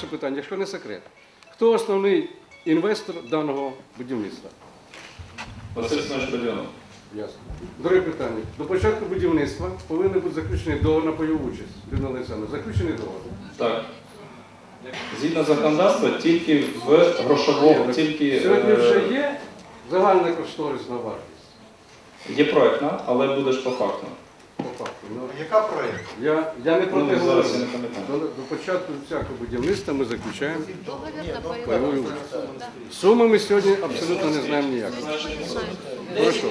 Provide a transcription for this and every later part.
перше питання, якщо не секрет. Хто основний інвестор даного будівництва? Ясно. Друге питання. До початку будівництва повинен бути заключений договор на пайову участь. Людмила Олександровна, заключений договор. Так. Згідно законодавства, тільки в грошовому, тільки Сьогодні е, вже є загальна кошторисна вартість. є проектна, але по факту. По факту. Ну, Яка проєкт? я, я не про Ну, те говорю. До, до початку всякого будівництва ми заключаємо. Пайову. участь. Суми ми сьогодні абсолютно не знаємо ніякої. Хорошо.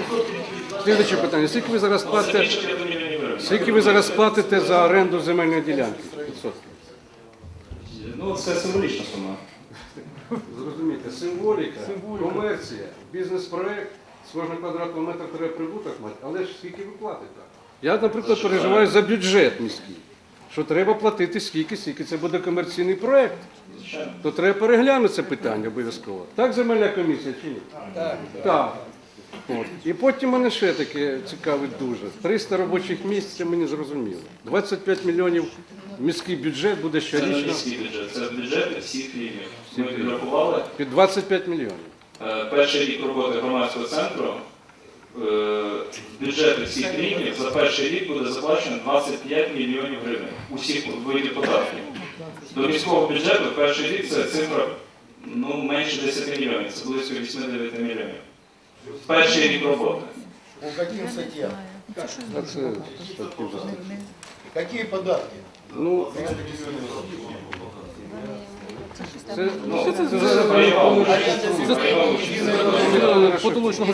Слідуюче питання. Скільки ви зараз платите? Скільки ви зараз платите за оренду земельної ділянки? 500. Ну, це символічна сума. Зрозумійте, символіка, комерція, бізнес-проект, з кожного квадратного метра треба прибуток мати, але ж скільки ви платите? Я, наприклад, переживаю за бюджет міський, що треба платити скільки, скільки це буде комерційний проект. То треба переглянути це питання обов'язково. Так, земельна комісія чи ні? Так. так. От. І потім мене ще таке цікавить дуже. 300 робочих місць, це мені зрозуміло. 25 мільйонів міський бюджет буде Це не щорічно міський бюджет, це бюджети всіх рівнів. Ми підрахували. під 25 мільйонів. Е, Перший рік роботи громадського центру бюджети всіх рівнів за перший рік буде заплачено 25 мільйонів гривень усіх видів податків. До міського бюджету в перший рік це цифра ну, менше 10 мільйонів, це близько 8-9 мільйонів. Перший рік роботи. По каким статьям? Вже. Какие податки? Ну, це, ну, це, це, Пайова потолочного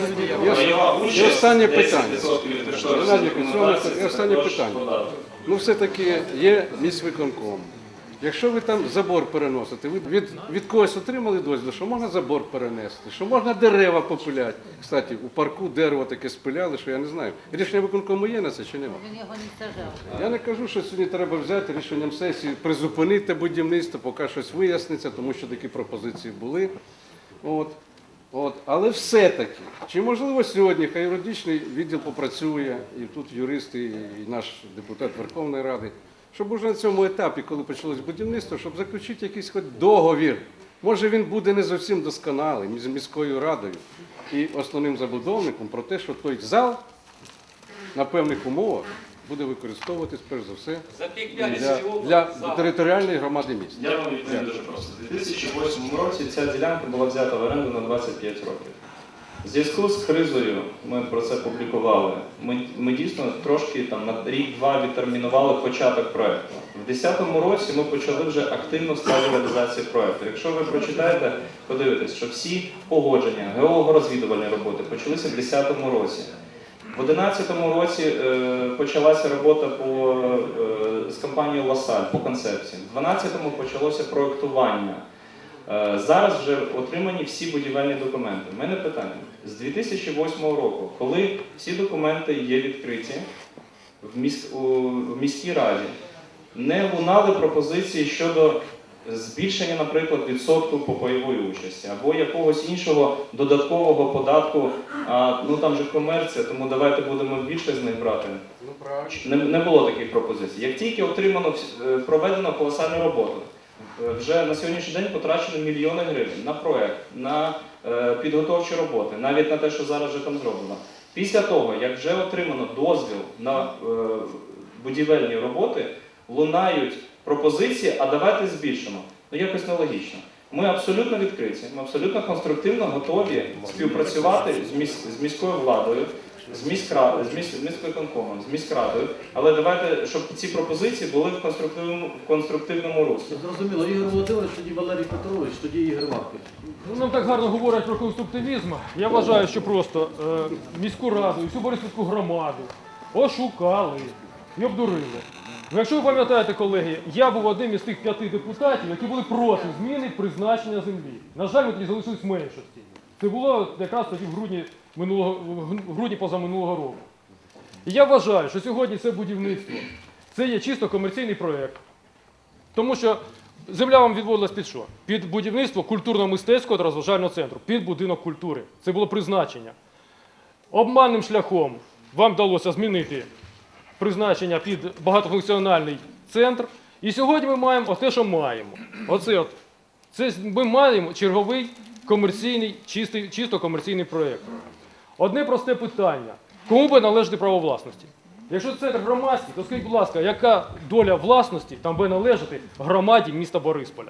І останнє питання. 10% від кошторисної Геннадій документації, Кицьович, і останнє питання. Ну, все-таки є міськвиконком. Якщо ви там забор переносите, ви від, від когось отримали дозвіл, що можна забор перенести, що можна дерева попиляти. Кстати, у парку дерево таке спиляли, що я не знаю. Рішення виконкому є на це чи немає? Він його не сажав. Я не кажу, що сьогодні треба взяти рішенням сесії, призупинити будівництво, поки щось виясниться, тому що такі пропозиції були. От. От. Але все-таки, чи можливо сьогодні хай юридичний відділ попрацює, і тут юристи, і наш депутат Верховної Ради, щоб уже на цьому етапі, коли почалось будівництво, щоб заключити якийсь хоч договір. Може він буде не зовсім досконалий між міською радою і основним забудовником про те, що той зал на певних умовах буде використовуватись перш за все для, для територіальної громади міста. Я вам відповім дуже просто. У 2008 році ця ділянка була взята в оренду на 25 років. В зв'язку з кризою ми про це публікували. Ми, ми дійсно трошки там на рік-два відтермінували початок проекту. В 2010 році ми почали вже активно в стадії реалізації проекту. Якщо ви прочитаєте, подивитесь, що всі погодження, геологорозвідувальні роботи почалися в 2010 році. В 2011 році е, почалася робота по, е, з компанією Ласаль по концепції. В 2012 почалося проектування. Е, зараз вже отримані всі будівельні документи. У мене питання: з 2008 року, коли всі документи є відкриті в, міс, у, в міській раді, не лунали пропозиції щодо збільшення, наприклад, відсотку по пайової участі або якогось іншого додаткового податку. А, ну там же комерція, тому давайте будемо більше з них брати. Ну. Не, не було таких пропозицій. Як тільки отримано е, проведено колосальну роботу, вже на сьогоднішній день потрачено мільйони гривень на проект, на е, підготовчі роботи, навіть на те, що зараз вже там зроблено. Після того, як вже отримано дозвіл на е, будівельні роботи, лунають пропозиції, а давайте збільшимо. Ну якось нелогічно. Ми абсолютно відкриті, ми абсолютно конструктивно готові співпрацювати з міською владою, з міськра... з міс... з міськвиконкомом, з міськрадою. Але давайте, щоб ці пропозиції були в конструктивному, в конструктивному руслі. Зрозуміло, Ігор Володимирович, тоді Валерій Петрович, тоді Ігор Маркович. Ну, Нам так гарно говорять про конструктивізм. Я вважаю, що просто е, міську раду і всю Борисівську громаду ошукали і обдурили. Ну, якщо ви пам'ятаєте, колеги, я був одним із тих п'яти депутатів, які були проти зміни призначення землі. На жаль, ми тоді залишились в меншості. Це було якраз тоді в грудні минулого в грудні позаминулого року. І я вважаю, що сьогодні це будівництво це є чисто комерційний проєкт. Тому що земля вам відводилась під що? Під будівництво культурно-мистецького та розважального центру, під будинок культури. Це було призначення. Обманним шляхом вам вдалося змінити призначення під багатофункціональний центр. І сьогодні ми маємо оте, що маємо. Оце от. Це ми маємо черговий комерційний, чистий, чисто комерційний проєкт. Одне просте питання: кому би належати право власності? Якщо центр громадський, то скажіть, будь ласка, яка доля власності там би належати громаді міста Борисполя?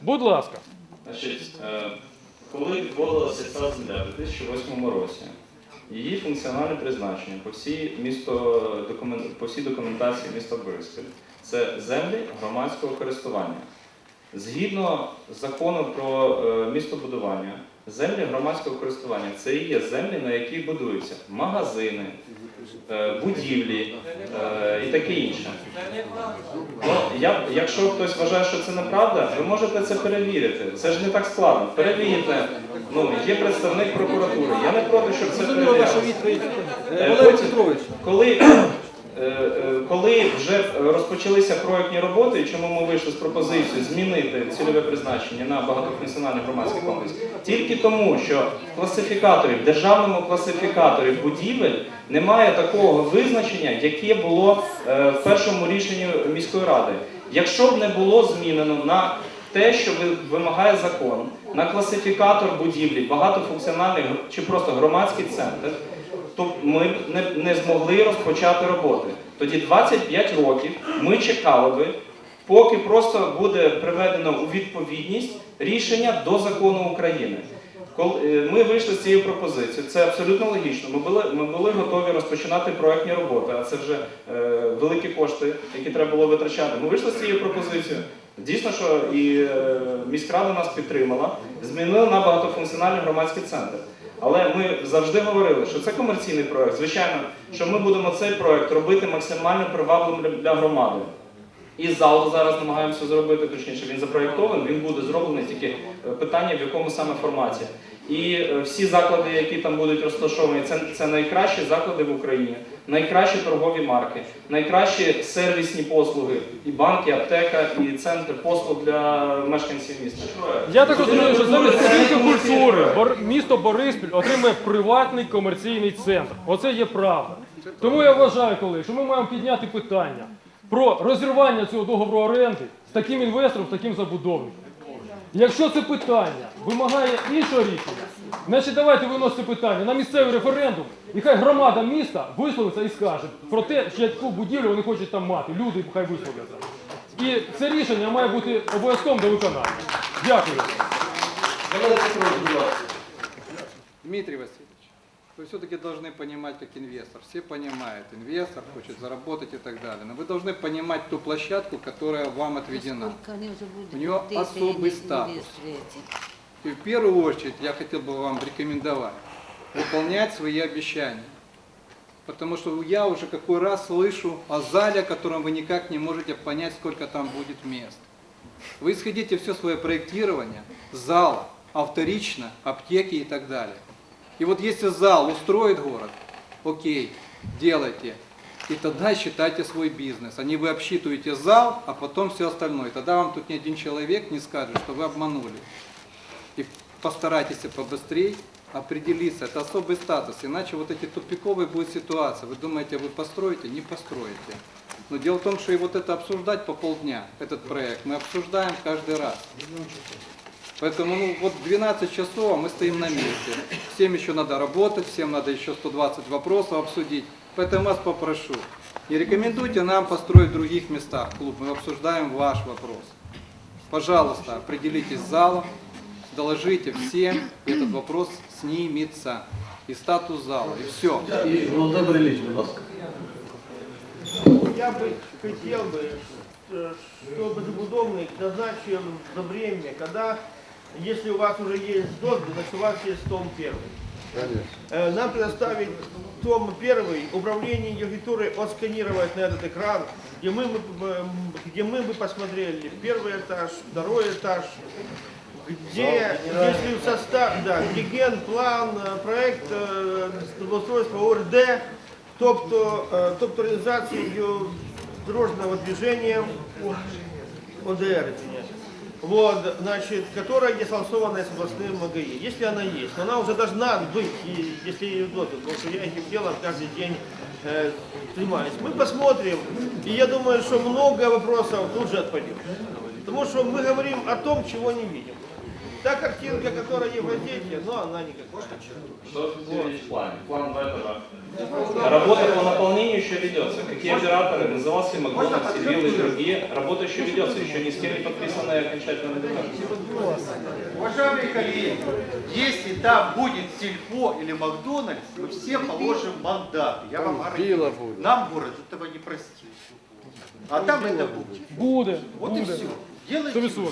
Будь ласка. Значить, е, коли відводилася ця земля в 2008 році, її функціональне призначення по всій, місто, по всій документації міста Бориспіль це землі громадського користування. Згідно закону про е, містобудування, землі громадського користування це і є землі, на які будуються магазини, е, будівлі е, і таке інше. Ну, я, якщо хтось вважає, що це неправда, ви можете це перевірити. Це ж не так складно. Перевірте. Ну, є представник прокуратури. Я не проти, щоб це перевіряти. Е, Коли, коли вже розпочалися проєктні роботи, чому ми вийшли з пропозицією змінити цільове призначення на багатофункціональний громадський комплекс, тільки тому, що в класифікаторі, в державному класифікаторі будівель немає такого визначення, яке було е, в першому рішенні міської ради. Якщо б не було змінено на те, що вимагає закон, на класифікатор будівлі, багатофункціональний чи просто громадський центр, ми не, не змогли розпочати роботи. Тоді 25 років ми чекали би, поки просто буде приведено у відповідність рішення до закону України. Коли е, ми вийшли з цією пропозицією, це абсолютно логічно. Ми були, ми були готові розпочинати проектні роботи, а це вже е, великі кошти, які треба було витрачати. Ми вийшли з цією пропозицією. Дійсно, що і е, міськрада нас підтримала, змінили на багатофункціональний громадський центр. Але ми завжди говорили, що це комерційний проект. Звичайно, що ми будемо цей проект робити максимально привабливим для громади. І зал зараз намагаємося зробити, точніше, він запроєктований, він буде зроблений тільки е, питання, в якому саме форматі. І е, всі заклади, які там будуть розташовані, це, це найкращі заклади в Україні, найкращі торгові марки, найкращі сервісні послуги, і банки, і аптека, і центр послуг для мешканців міста. Я так розумію, що замість будинку культури місто Бориспіль отримає приватний комерційний центр. Оце є правда. Тому я вважаю, колеги, що ми маємо підняти питання про розірвання цього договору оренди з таким інвестором, з таким забудовником. Якщо це питання вимагає іншого рішення, значить давайте виносити питання на місцевий референдум, і хай громада міста висловиться і скаже про те, що яку будівлю вони хочуть там мати. Люди хай висловляться. І це рішення має бути обов'язковим до виконання. Дякую. Валерій Петрович, будь ласка. Дмитрий Васильевич, вы все-таки должны понимать как инвестор. Все понимают, инвестор хочет заработать и так далее. Но вы должны понимать ту площадку, которая вам отведена. Сколько они уже будут У него вот эти особый инвес- статус. И в первую очередь я хотел бы вам рекомендовать выполнять свои обещания. Потому что я уже какой раз слышу о зале, о котором вы никак не можете понять, сколько там будет мест. Вы исходите все свое проектирование зала, а вторично аптеки и так далее. И вот если зал устроит город, окей, делайте. И тогда считайте свой бизнес. А не вы обсчитываете зал, а потом все остальное. Тогда вам тут ни один человек не скажет, что вы обманули. И постарайтесь побыстрее определиться. Это особый статус. Иначе вот эти тупиковые будут ситуации. Вы думаете, вы построите? Не построите. Но дело в том, что и вот это обсуждать по полдня, этот проект, мы обсуждаем каждый раз. Поэтому ну, вот 12 часов, а мы стоим на месте. Всем еще надо работать, всем надо еще 120 вопросов обсудить. Поэтому вас попрошу, не рекомендуйте нам построить в других местах клуб, мы обсуждаем ваш вопрос. Пожалуйста, определитесь с залом, доложите всем, и этот вопрос снимется. И статус зала, и все. І Володимир Ілліч, будь ласка. Я бы хотел бы, э, чтобы забудовник назначил за время, когда, если у вас уже есть дозвол, значит у вас есть том первый. Э, Нам предоставить том первый, управление архитектурой отсканировать на этот экран, где мы, бы, м, где мы бы посмотрели первый этаж, второй этаж, где, если в состав, да, где ген, план, э, проект э, благоустройства ОРД, тобто, е, тобто організацію дорожнього движення ОДР. вот, значит, которая не согласованная с областным МГИ. Если она есть, она уже должна быть, если ее доступ, потому что я этим делом каждый день э, занимаюсь. Мы посмотрим, и я думаю, что много вопросов тут же отпадет. Потому что мы говорим о том, чего не видим. Та картинка, которая газете, но она никакая. Что в плане? План в этажах. Работа по наполнению еще ведется. Какие операторы, назывался Макдональдс, Сибилл и другие, работа еще ведется, еще ни с кем не подписанная окончательная документ. Уважаемые коллеги, если там будет сельпо или Макдональдс, мы все положим мандаты. Я вам гарантирую. Нам город этого не простит. А там это будет. Буде. Вот и все. Делайте. 100%.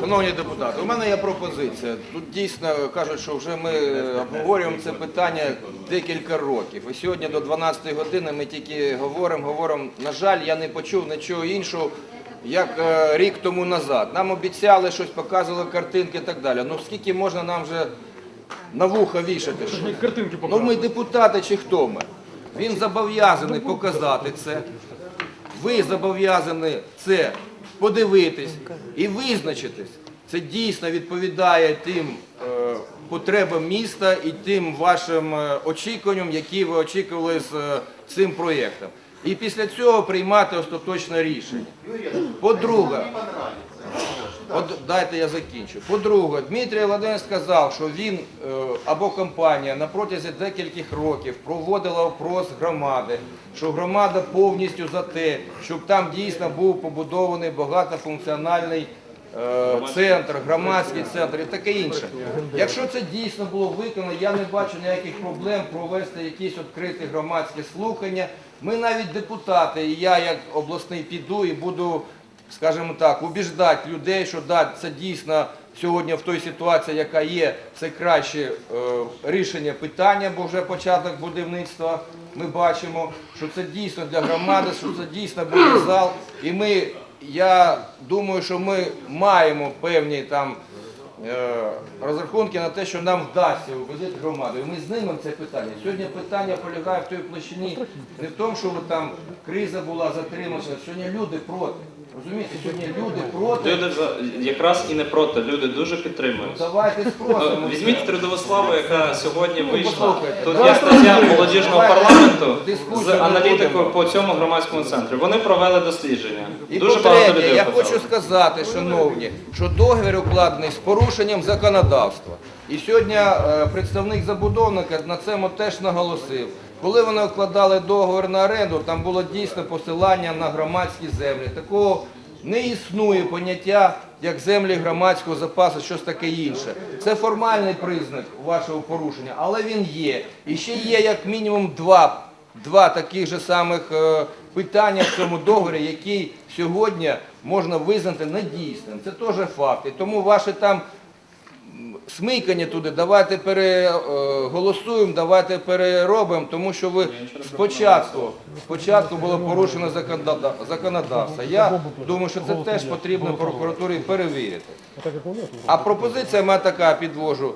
Шановні депутати, у мене є пропозиція. Тут дійсно кажуть, що вже ми обговорюємо це питання декілька років. І сьогодні до 12-ї години ми тільки говоримо, говоримо. На жаль, я не почув нічого іншого, як е, рік тому назад. Нам обіцяли щось, показували картинки і так далі. Ну скільки можна нам вже на вуха вішати? Що? Ну ми депутати чи хто ми? Він зобов'язаний показати це. Ви зобов'язані це подивитись і визначитись. Це дійсно відповідає тим е, потребам міста і тим вашим е, очікуванням, які ви очікували з е, цим проєктом. І після цього приймати остаточне рішення. По-друге, От дайте я закінчу. По-друге, Дмитрій Володимирович сказав, що він е, або компанія на протязі декількох років проводила опрос громади, що громада повністю за те, щоб там дійсно був побудований багатофункціональний е, центр, громадський центр і таке інше. Якщо це дійсно було виконано, я не бачу ніяких проблем провести якісь відкриті громадські слухання. Ми навіть депутати, і я як обласний піду і буду скажімо так, убіждати людей, що це дійсно сьогодні в той ситуації, яка є, це краще е, рішення питання, бо вже початок будівництва. Ми бачимо, що це дійсно для громади, що це дійсно буде зал. І ми, я думаю, що ми маємо певні там е, розрахунки на те, що нам вдасться убедити громаду. І ми знімемо це питання. Сьогодні питання полягає в той площині не в тому, що там криза була затрималася. Сьогодні люди проти. Розумієте, сьогодні люди проти. Люди за- якраз і не проти, люди дуже підтримують. Давайте Ну, спросимо. Візьміть трудову славу, яка сьогодні вийшла. послухайте. Тут Давайте є стаття молодіжного давайте парламенту з не аналітикою будемо. по цьому громадському центру. Вони провели дослідження. І Дуже багато по-третє, людей я опитали. хочу сказати, шановні, що договір укладений з порушенням законодавства. І сьогодні е, представник забудовника на цьому теж наголосив. Коли вони укладали договір на оренду, там було дійсно посилання на громадські землі. Такого не існує поняття як землі громадського запасу, щось таке інше. Це формальний признак вашого порушення, але він є. І ще є як мінімум два два таких же самих е, питання в цьому договорі, який сьогодні можна визнати недійсним. Це теж факт. І тому ваше там смикання туди, давайте переголосуємо, давайте переробимо, тому що ви спочатку, спочатку було порушено законодавство. Я думаю, що це теж потрібно прокуратурі перевірити. А пропозиція моя така підвожу.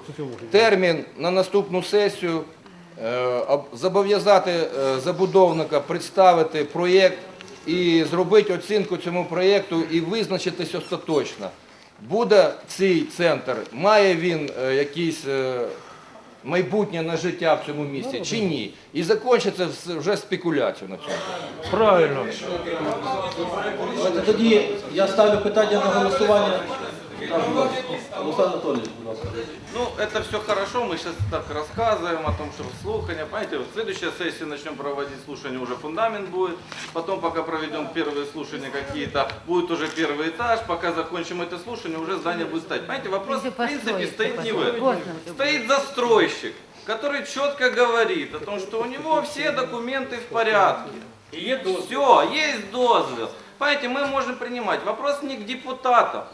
Термін на наступну сесію е, зобов'язати е, забудовника представити проєкт і зробити оцінку цьому проєкту і визначитись остаточно. Буде цей центр, має він е, якісь е, майбутнє на життя в цьому місті чи ні? І закінчиться вже спекуляцію на цьому. Правильно. Тоді я ставлю питання на голосування. Ну, это все хорошо, мы сейчас так рассказываем о том, что слухания, понимаете, вот следующая сессия начнем проводить слушания, уже фундамент будет, потом пока проведем первые слушания какие-то, будет уже первый этаж, пока закончим это слушание, уже здание будет стоять. Понимаете, вопрос в принципе стоит не в этом. Стоит застройщик, который четко говорит о том, что у него все документы в порядке. Все, есть дозвел. Понимаете, мы можем принимать. Вопрос не к депутатам.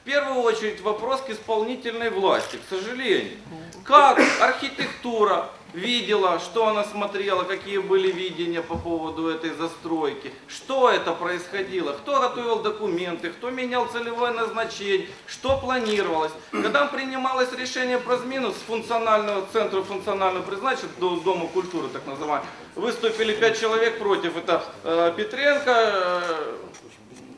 В первую очередь вопрос к исполнительной власти, к сожалению. Как архитектура видела, что она смотрела, какие были видения по поводу этой застройки, что это происходило, кто готовил документы, кто менял целевое назначение, что планировалось. Когда принималось решение про смену с функционального центра функционального призначения до Дома культуры, так называемого, выступили пять человек против. Это э, Петренко, э,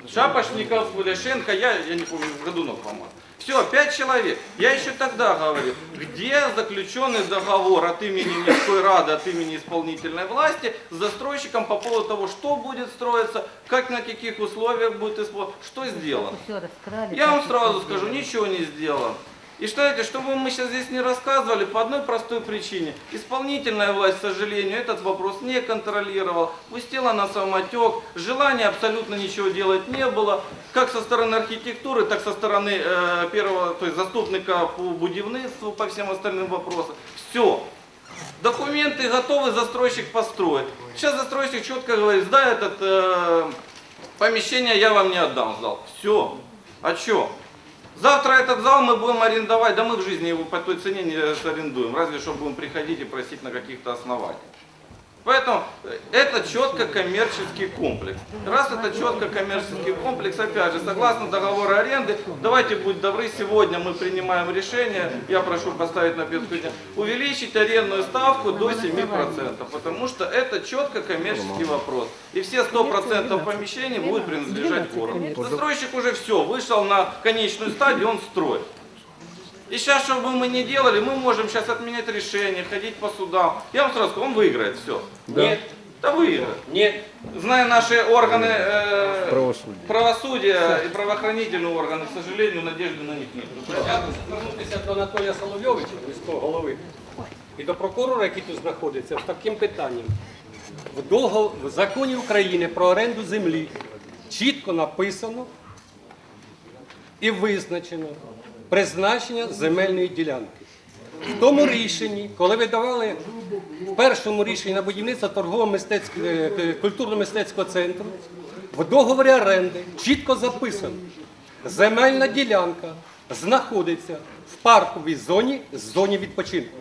Шапошников, Ляшенко, я, я не помню, Годунов, по-моему. Все, пять человек. Я еще тогда говорил, где заключенный договор от имени Мирской Рады, от имени исполнительной власти с застройщиком по поводу того, что будет строиться, как на каких условиях будет использоваться, что сделано. Я вам сразу скажу, ничего не сделано. И что это, чтобы мы сейчас здесь не рассказывали, по одной простой причине. Исполнительная власть, к сожалению, этот вопрос не контролировала, пустила на самотек, желания абсолютно ничего делать не было, как со стороны архитектуры, так со стороны э, первого, то есть заступника по будівництву, по всем остальным вопросам. Все. Документы готовы, застройщик построит. Сейчас застройщик четко говорит, да, этот э, помещение я вам не отдам, сдал. Все. А что? Завтра этот зал мы будем арендовать, да мы в жизни его по той цене не арендуем, разве что будем приходить и просить на каких-то основаниях. Поэтому э, это четко коммерческий комплекс. Раз это четко коммерческий комплекс, опять же, согласно договору аренды, давайте будь добры, сегодня мы принимаем решение, я прошу поставить на повестку дня, увеличить арендную ставку до 7%, потому что это четко коммерческий вопрос. И все 100% помещений будут принадлежать городу. Застройщик уже все, вышел на конечную стадию, он строит. И сейчас, что бы мы ни делали, мы можем сейчас отменять решение, ходить по судам. Я вам сразу скажу, он выиграет все. Нет. Да выиграет. Нет. Зная наши органы э, правосудия и правоохранительные органы, к сожалению, надежды на них нет. звернутися до Анатолія Соловйовича, міського голови, і до прокурора, який тут знаходиться, з таким питанням. В, дого- в законі України про оренду землі чітко написано і визначено призначення земельної ділянки. В тому рішенні, коли ви давали в першому рішенні на будівництво торгово-мистецького е, культурно-мистецького центру, в договорі оренди чітко записано, земельна ділянка знаходиться в парковій зоні, зоні відпочинку.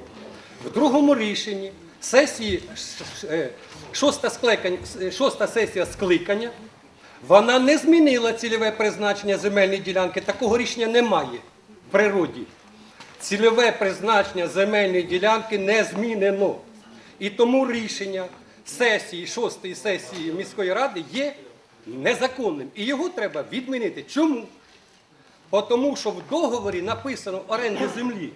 В другому рішенні сесії е, шоста, скликання, е, шоста сесія скликання, вона не змінила цільове призначення земельної ділянки. Такого рішення немає природі. Цільове призначення земельної ділянки не змінено. І тому рішення сесії, шостої сесії міської ради є незаконним. І його треба відмінити. Чому? Тому що в договорі написано оренди землі.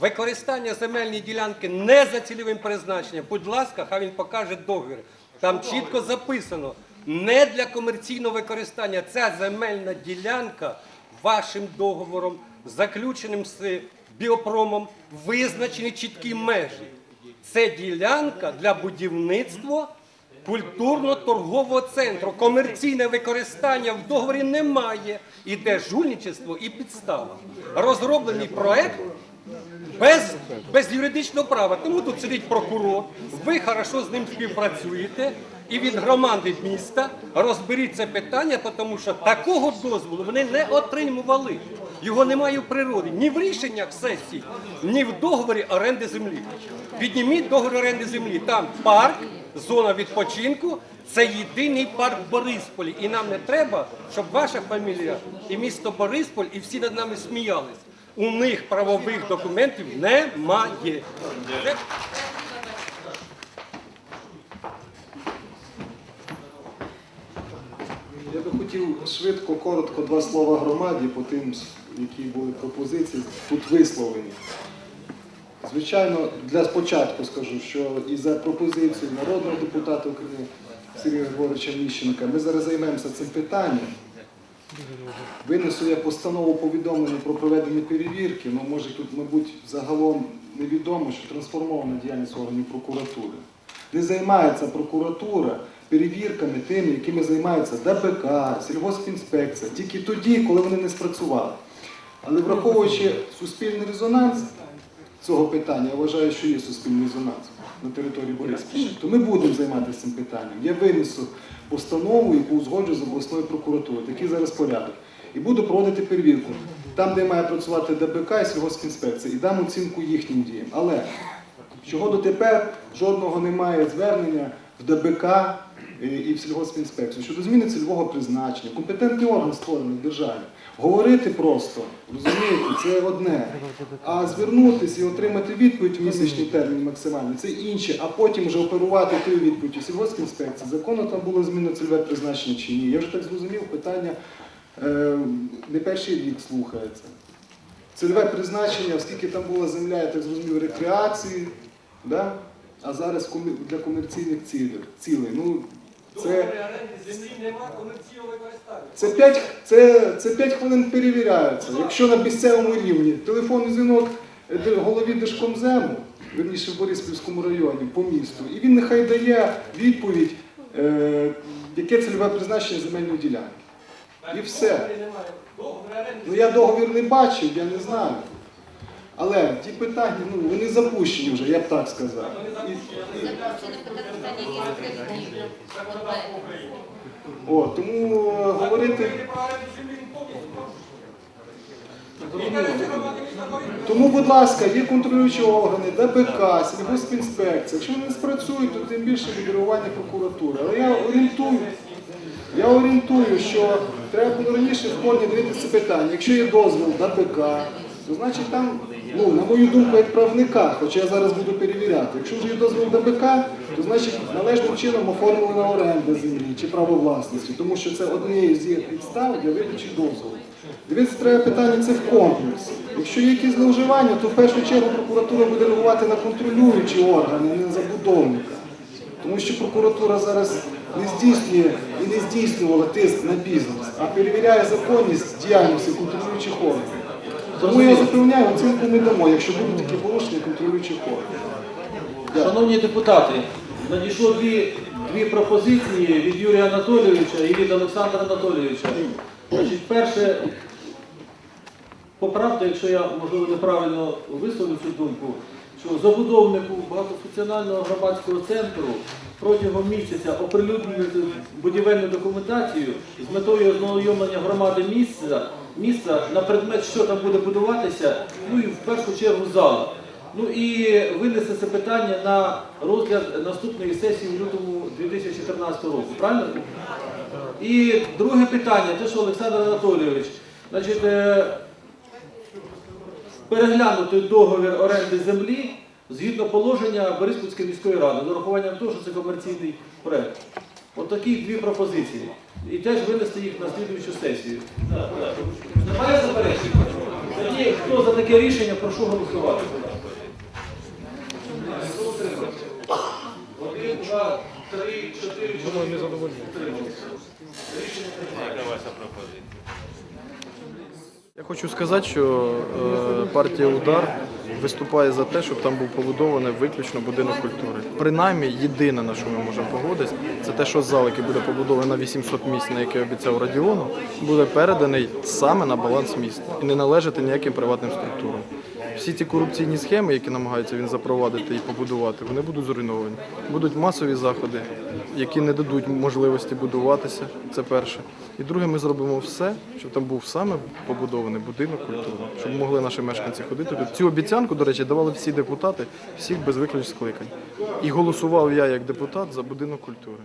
Використання земельної ділянки не за цільовим призначенням. Будь ласка, хай він покаже договір. Там чітко записано не для комерційного використання. Ця земельна ділянка вашим договором, заключеним з біопромом, визначені чіткі межі. Це ділянка для будівництва культурно-торгового центру. Комерційне використання в договорі немає. Іде жульничество і підстава. Розроблений проект без, без юридичного права. Тому тут сидить прокурор, ви хорошо з ним співпрацюєте і від громади міста розберіть це питання, тому що такого дозволу вони не отримували. Його немає в природі, ні в рішеннях сесії, ні в договорі оренди землі. Підніміть договір оренди землі. Там парк, зона відпочинку. Це єдиний парк Борисполі. І нам не треба, щоб ваша фамілія і місто Борисполь, і всі над нами сміялись. У них правових документів немає. Я би хотів швидко, коротко два слова громаді по тим, які були пропозиції тут висловлені. Звичайно, для спочатку скажу, що і за пропозицією народного депутата України Сергія Григоровича Міщенка ми зараз займемося цим питанням. Винесу я постанову повідомлення про проведення перевірки, ну може тут, мабуть, загалом невідомо, що трансформована діяльність органів прокуратури. Не займається прокуратура перевірками тими, якими займаються ДБК, сільгоспінспекція, тільки тоді, коли вони не спрацювали. Але враховуючи суспільний резонанс цього питання, я вважаю, що є суспільний резонанс на території Бориспільщини, то ми будемо займатися цим питанням. Я винесу постанову, яку узгоджу з обласною прокуратурою. Такий зараз порядок. І буду проводити перевірку там, де має працювати ДБК і сільгоспінспекція, і дам оцінку їхнім діям. Але чого дотепер жодного немає звернення в ДБК і- в сільгоспінспекцію щодо зміни цільового призначення, компетентний орган створений в державі. Говорити просто, розумієте, це одне. А звернутися і отримати відповідь в місячний термін максимальний це інше, а потім вже оперувати тою відповіддю сільгоспінспекції. Законно там було змінено цільове призначення чи ні. Я вже так зрозумів, питання е, не перший рік слухається. Цільове призначення, оскільки там була земля, я так зрозумів, рекреації, да? а зараз для комерційних цілей. цілей. Ну, це, це, 5, це, це 5 хвилин перевіряється. Якщо на місцевому рівні телефонний дзвінок е, голові Держкомзему, верніше в Бориспільському районі по місту, і він нехай дає відповідь, е, яке цільове призначення земельної ділянки. І все. Ну я договір не бачив, я не знаю. Але ті питання, ну вони запущені вже, я б так сказав. О, тому е, говорити. Тому, будь ласка, є контролюючі органи, ДБК, сільгоспінспекція. Якщо вони не спрацюють, то тим більше відреагування прокуратури. Але я орієнтую, я орієнтую, що треба було раніше в корні дивитися питання. Якщо є дозвіл ДБК, то значить там, ну, на мою думку, як правника, хоча я зараз буду перевіряти. Якщо вже є дозвіл ДБК, то значить належним чином оформлена оренда землі чи право власності, тому що це однією з їх підстав для видачі дозволу. Дивіться, треба питання це в комплексі. Якщо є якісь зловживання, то в першу чергу прокуратура буде реагувати на контролюючі органи, не на забудовника. Тому що прокуратура зараз не здійснює і не здійснювала тиск на бізнес, а перевіряє законність діяльності контролюючих органів. Тому я запевняю, оцінку не дамо, якщо будуть такі порушення контролюючих органів. Шановні депутати, надійшло дві, дві пропозиції від Юрія Анатолійовича і від Олександра Анатолійовича. Значить, перше, поправте, якщо я можливо неправильно висловлю цю думку, що забудовнику багатофункціонального громадського центру протягом місяця оприлюднити будівельну документацію з метою ознайомлення громади місця, місця на предмет, що там буде будуватися, ну і в першу чергу зала. Ну і винести це питання на розгляд наступної сесії в лютому 2014 року. Правильно? І друге питання, те, що Олександр Анатолійович, значить, е, переглянути договір оренди землі згідно положення Бориспільської міської ради, з урахуванням того, що це комерційний проект. От дві пропозиції. І теж винести їх на слідуючу сесію. Немає заперечень? Тоді, хто за таке рішення, прошу голосувати. Один, два, три, чотири, чотири. Я хочу сказати, що е, партія Удар виступає за те, щоб там був побудований виключно будинок культури. Принаймні, єдине, на що ми можемо погодитися, це те, що зал, який буде побудований на 800 місць, на який обіцяв Радіону, буде переданий саме на баланс міста і не належати ніяким приватним структурам. Всі ці корупційні схеми, які намагаються він запровадити і побудувати, вони будуть зруйновані. Будуть масові заходи, які не дадуть можливості будуватися. Це перше. І друге, ми зробимо все, щоб там був саме побудований будинок культури, щоб могли наші мешканці ходити. тут. Цю обіцянку, до речі, давали всі депутати, всіх без виключень скликань. І голосував я як депутат за будинок культури.